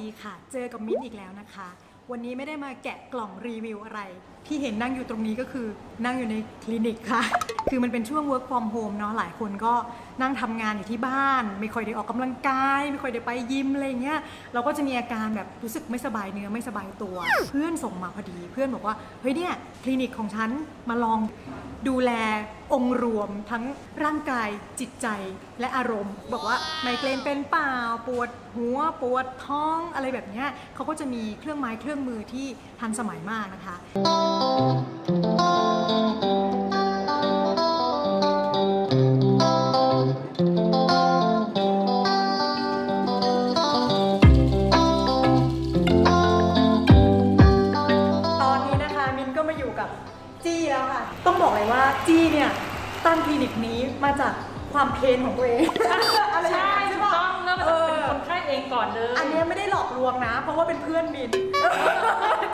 ดีค่ะ เจอกับมิ้นท์อีกแล้วนะคะ วันนี้ไม่ได้มาแกะกล่องรีวิวอะไร ที่เห็นนั่งอยู่ตรงนี้ก็คือนั่งอยู่ในคลินิกค่ะ คือมันเป็นช่วง work from home เนาะหลายคนก็นั่งทำงานอยู่ที่บ้าน ไม่ค่อยได้ออกกำลังกาย ไม่ค่อยได้ไปยิมอะไรเงี้ย เราก็จะมีอาการแบบรู้สึกไม่สบายเนื้อไม่สบายตัว เพื่อนส่งมาพอดี เพื่อนบอกว่าเฮ้ยเนี่ยคลินิกของฉันมาลองดูแล องค์รวมทั้งร่างกายจิตใจและอารมณ์ บอกว่าไมเกรนเป็นเปล่าปวดหัวปวดท้องอะไรแบบนี้เขาก็จะมีเครื่องไม้เครื่องมือที่ทันสมัยมากนะคะ ตั้งคลินิกนี้มาจากความเพนของตัวเอง อะไรอย่างใช่เงี้ยถูใช่กปะต้องเริ่มมาจากเป็นคนไข้เองก่อนเลยอันเนี้ยไม่ได้หลอกลวงนะ เพราะว่าเป็นเพื่อนมิน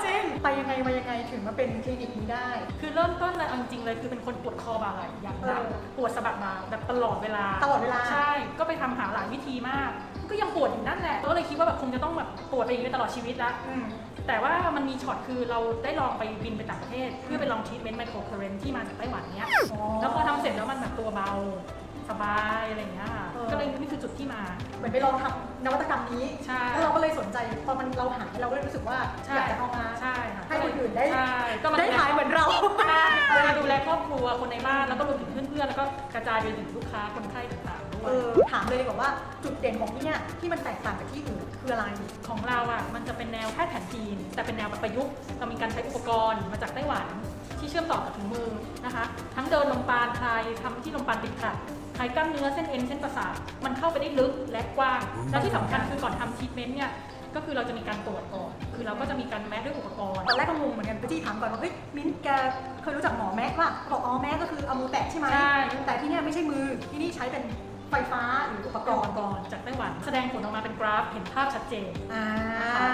จริงไปยังไงมายังไงถึงมาเป็นคลินิกนี้ได้ คือเริ่มต้นเลยเอาจริงๆเลยคือเป็นคนปวดคอบ่าไหล่อย่างหนักเออปวดสะบักบ่าแบบตลอดเวลาตลอดเวลา ใช่ ก็ไปทำหาหลายวิธีมาก ก็ยังปวดอยู่นั่นแหละก็เลยคิดว่าแบบคงจะต้องแบบปวดไปอย่างนี้ไปตลอดชีวิตละ อืม แต่ว่ามันมีช็อตคือเราได้ลองไปบินไปต่างประเทศ เพื่อไปลองทรีทเมนต์ไมโครเคอร์เรนที่มาจากไต้หวันเนี้ยอ๋อแล้วพอทำเสร็จแล้วมันแบบตัวเบาสบายอะไรอย่างเงี้ยค่ะเออ ก็เลยนี่คือจุดที่มา เหมือนไปลองทำนวัตกรรมนี้ ใช่ แล้วเราก็เลยสนใจ พอมันเราหายเราก็เลยรู้สึกว่าใช่อยากจะเอามา ใช่ค่ะให้คนอื่นได้ ใช่ก็มาได้หายเหมือนเรา ใช่มาดูแลครอบครัวคนในบ้านแล้วก็รวมถึงเพื่อนๆแล้วก็กระจายไปถึงลูกค้าคนไข้ต่างๆด้ว เอยอถามเลยดีกว่าว่าจุดเด่นของที่เนี่ยที่มันแตกต่างจากที่อื่นคืออะไร ของเราอะมันจะเป็นแนวแพทย์แผนจีน แต่เป็นแนวแบบประยุกต์เรามีการใช้อุปกรณ์มาจากไต้หวัน ที่เชื่อมต่อกับถุงมือนะคะ ทั้งเดินลมปานคลายทำที่ลมปานติดขัดคลายกล้ามเนื้อเส้นเอ็นเส้นประสาทมันเข้าไปได้ลึกและกว้าง แล้วที่สำคัญคือก่อนทำทรีทเมนต์เนี่ยก็คือเราจะมีการตรวจก่อนคือเราก็จะมีการแมสด้วยอุปกรณ์ ตอนแรกก็งงเหมือนกันไปจี้ถามก่อนว่าเฮ้ยมิ้นท์แกเคยรู้จักหมอแม็กป่ะเขาบอกอ๋อแม็กก็คือเอามือแตะใช่ไหมใช่ แต่ที่เนี่ยไม่ใช่มือที่นี่ใช้เป็น ไฟฟ้าหรืออุปกก่อรนณ์ก่อนจากไต้หวันแสดงผลออกมาเป็นกราฟเห็นภาพชัดเจนอ่า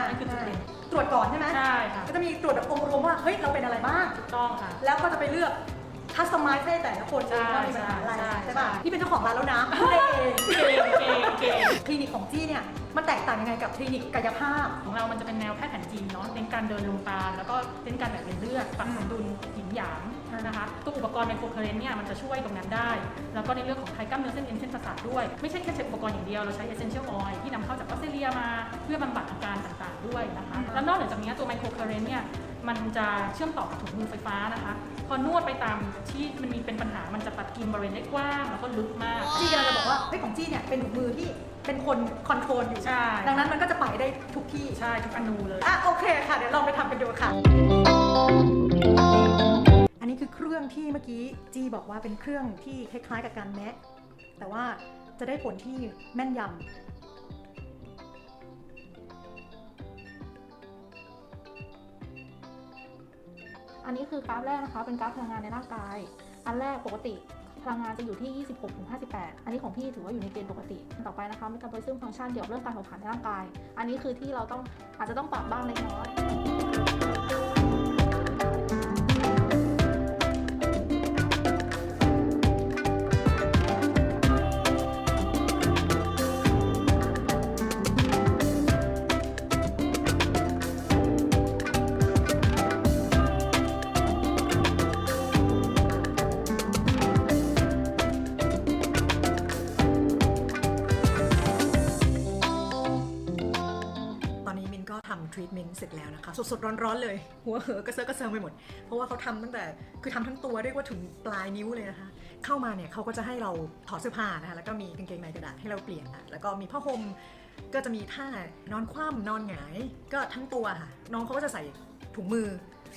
นั่นคือจุดเด่นตรวจก่อนใช่ไหมใช่ค่ะก็จะมีตรวจแบบองค์รวมว่าเฮ้ยเราเป็นอะไรบ้างถูกต้องค่ะ แล้วก็จะไปเลือกคัสตอมไมซ์ให้แต่ละคนเองว่ามีปัญหาอะไรใช่ใช่ป่ะใช่นี่เป็นเจ้าของร้านแล้วนะพูดได้เองเก่งเก่งเก่งคลินิกของจี้เนี่ย มันแตกต่างยังไงกับคลินิกกายภาพ ของเรามันจะเป็นแนวแพทย์แผนจีนเนาะเน้นการเดินลงปาลแล้วก็เน้นการแบบเป็นเลือดปรับสมดุลหยินหยางนะคะตัวอุปกรณ์ไมโครเคเรนเนี่ยมันจะช่วยตรงนั้นได้ แล้วก็ในเรื่องของคลายกล้ามเนื้อเส้นเอ็นเส้นประสาทด้วย ไม่ใช่แค่ใช้อุปกรณ์อย่างเดียว เราใช้เอเซนเชียลออยล์ที่นำเข้าจากออสเตรเลียมา เพื่อบำบัดอาการต่างๆด้วยนะคะ แล้วนอกเหนือจากนี้ตัวไมโครเคเรนเนี่ย มันจะเชื่อมต่อกับถุงมือไฟฟ้านะคะ พอนวดไปตามที่มันมีเป็นปัญหามันจะปัดกินบริเวณได้กว้างแล้วก็ลึกมาก จี้กำลังจะบอกว่าเฮ้ยของจี้เนี่ยเป็นถุงมือที่เป็นคนคอนโทรลอยู่ ใช่ ดังนั้นมันก็จะไปได้ทุกที่ใช่ทุกอนูเลยอะโอเคค่ะ เดี๋ยวลองไปทำกันดูค่ะ อันนี้คือเครื่องที่เมื่อกี้จีบอกว่าเป็นเครื่องที่คล้ายๆกับการแมะแต่ว่าจะได้ผลที่แม่นยำ อันนี้คือกราฟแรกนะคะ เป็นกราฟพลังงานในร่างกาย อันแรกปกติพลังงานจะอยู่ที่ 26-58 อันนี้ของพี่ถือว่าอยู่ในเกณฑ์ปกติ ต่อไปนะคะมีการไปซึ่งฟังก์ชันเกี่ยวกับเรื่องการเผาผลาญในร่างกาย อันนี้คือที่เราต้องอาจจะต้องปรับบ้างเล็กน้อย ทรีทเมนต์เสร็จแล้วนะคะ สดๆ ร้อนๆ เลย หัวเหอกระเซาะกระเซิงไปหมด เพราะว่าเขาทำตั้งแต่คือทำทั้งตัวเรียกว่าถึงปลายนิ้วเลยนะคะ เข้ามาเนี่ยเขาก็จะให้เราถอดเสื้อผ้านะคะแล้วก็มีกางเกงในกระดาษให้เราเปลี่ยนนะแล้วก็มีผ้าห่มก็จะมีท่านอนคว่ำนอนหงาย ก็ทั้งตัวค่ะ น้องเขาก็จะใส่ถุงมือ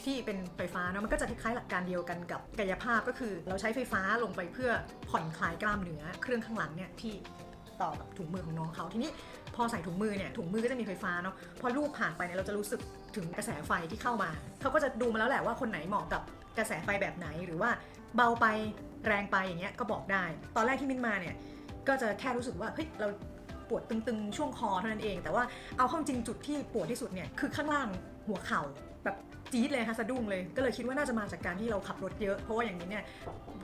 ที่เป็นไฟฟ้าเนอะมันก็จะคล้ายๆหลักการเดียวกันกับกายภาพก็คือ เราใช้ไฟฟ้าลงไปเพื่อผ่อนคลายกล้ามเนื้อเครื่องข้างหลังเนี่ยที่ ต่อกับถุงมือของน้องเขาทีนี้พอใส่ถุงมือเนี่ยถุงมือก็จะมีไฟฟ้าเนาะพอลูบผ่านไปเนี่ยเราจะรู้สึกถึงกระแสไฟที่เข้ามาเขาก็จะดูมาแล้วแหละว่าคนไหนเหมาะกับกระแสไฟแบบไหนหรือว่าเบาไปแรงไปอย่างเงี้ยก็บอกได้ ตอนแรกที่มินมาเนี่ยก็จะแค่รู้สึกว่าเฮ้ยเราปวดตึงๆ ช่วงคอเท่านั้นเอง แต่ว่าเอาข้าจริงจุดที่ปวดที่สุดเนี่ยคือข้างล่างหัวเข่าแบบจี๊ดเลยค่ะสะดุ้งเลยก็เลยคิดว่าน่าจะมาจากการที่เราขับรถเยอะเพราะว่าอย่างนี้เนี่ย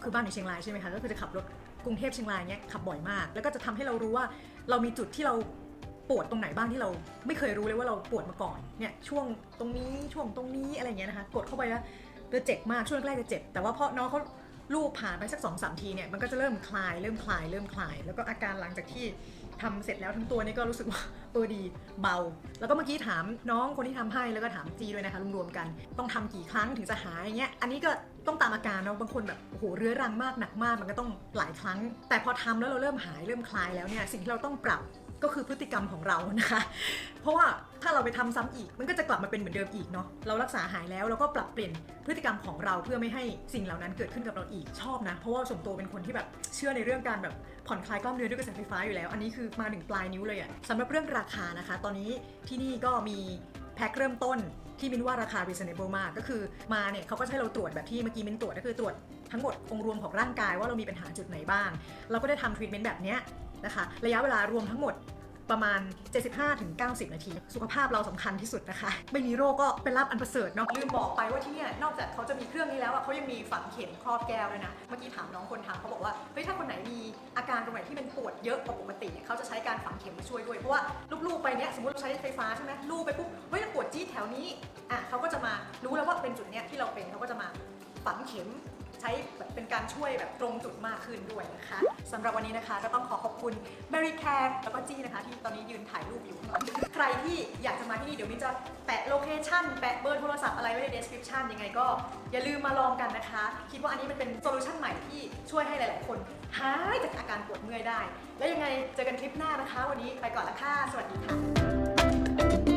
คือบ้านอยู่เชียงรายใช่ไหมคะก็คือจะขับรถ กรุงเทพเชียงรายเนี้ยขับบ่อยมาก แล้วก็จะทำให้เรารู้ว่าเรามีจุดที่เราปวดตรงไหนบ้างที่เราไม่เคยรู้เลยว่าเราปวดมาก่อนเนี่ยช่วงตรงนี้ช่วงตรงนี้อะไรเงี้ยนะคะกดเข้าไปแล้วจะเจ็บมากช่วงแรกจะเจ็บ แต่ว่าพอน้องเขาลูบผ่านไปสักสองสามทีเนี่ยมันก็จะเริ่มคลายเริ่มคลายเริ่มคลาย แล้วก็อาการหลังจากที่ทำเสร็จแล้วทั้งตัวนี่ก็รู้สึกว่า เออดีเบา แล้วก็เมื่อกี้ถามน้องคนที่ทำให้แล้วก็ถามจีด้วยนะคะรวมๆกัน ต้องทำกี่ครั้งถึงจะหายอย่างเงี้ยอันนี้ก็ต้องตามอาการเนาะบางคนแบบโอ้โหเรื้อรังมากหนักมากมันก็ต้องหลายครั้ง แต่พอทำแล้วเราเริ่มหายเริ่มคลายแล้วเนี่ยสิ่งที่เราต้องปรับ ก็คือพฤติกรรมของเรานะคะ เพราะว่าถ้าเราไปทำซ้ำอีก มันก็จะกลับมาเป็นเหมือนเดิมอีกเนาะเรารักษาหายแล้วเราก็ปรับเปลี่ยนพฤติกรรมของเราเพื่อไม่ให้สิ่งเหล่านั้นเกิดขึ้นกับเราอีกชอบนะ เพราะว่าส่วนตัวเป็นคนที่แบบเชื่อในเรื่องการแบบผ่อนคลายกล้ามเนื้อด้วยกระแสไฟฟ้าอยู่แล้ว อันนี้คือมาถึงปลายนิ้วเลยอะสำหรับเรื่องราคานะคะ ตอนนี้ที่นี่ก็มีแพ็คเริ่มต้นที่มินว่าราคา reasonable มากก็คือมาเนี่ยเขาก็จะให้เราตรวจแบบที่เมื่อกี้มินตรวจก็คือตรวจทั้งหมดองค์รวมของร่างกายว่าเรามีปัญหาจุดไหนบ้าง เราก็ได้ทำทรีทเมนต์แบบเนี้ยนะคะ ระยะเวลารวมทั้งหมด ประมาณ 75-90 นาที สุขภาพเราสำคัญที่สุดนะคะ ไม่มีโรคก็เป็นลาบอันประเสริฐเนาะลืมบอกไปว่าที่เนี่ยนอกจากเขาจะมีเครื่องนี้แล้วอะเขายังมีฝังเข็มครอบแก้วด้วยนะ เมื่อกี้ถามน้องคนทำเขาบอกว่าเฮ้ยถ้าคนไหนมีอาการตรงไหนที่มันปวดเยอะกว่าปกติเนี่ยเขาจะใช้การฝังเข็มมาช่วยด้วยเพราะว่าลูกๆไปเนี่ยสมมติเราใช้ไฟฟ้าใช่ไหมลูบไปปุ๊บเฮ้ยปวดจี๊ดแถวนี้อะเขาก็จะมารู้แล้วว่าเป็นจุดเนี้ยที่เราเป็นเขาก็จะมาฝังเข็ม ใช้แบบเป็นการช่วยแบบตรงจุดมากขึ้นด้วยนะคะสำหรับวันนี้นะคะก็ต้องขอขอบคุณ Mary c a r แล้วก็จี้นะคะ ที่ตอนนี้ยืนถ่ายรูปอยู่ข้างหลังใครที่อยากจะมาที่นี่เดี๋ยวมินจะแปะโลเคชั่นแปะเบอร์โทรศัพท์อะไรไว้ใน description ยังไงก็อย่าลืมมาลองกันนะคะ คิดว่าอันนี้มันเป็นโซลูชันใหม่ที่ช่วยให้หลาย ๆ คนหายจากอาการปวดเมื่อยได้ แล้วยังไงเจอกันคลิปหน้านะคะ วันนี้ไปก่อนละค่ะสวัสดีค่ะ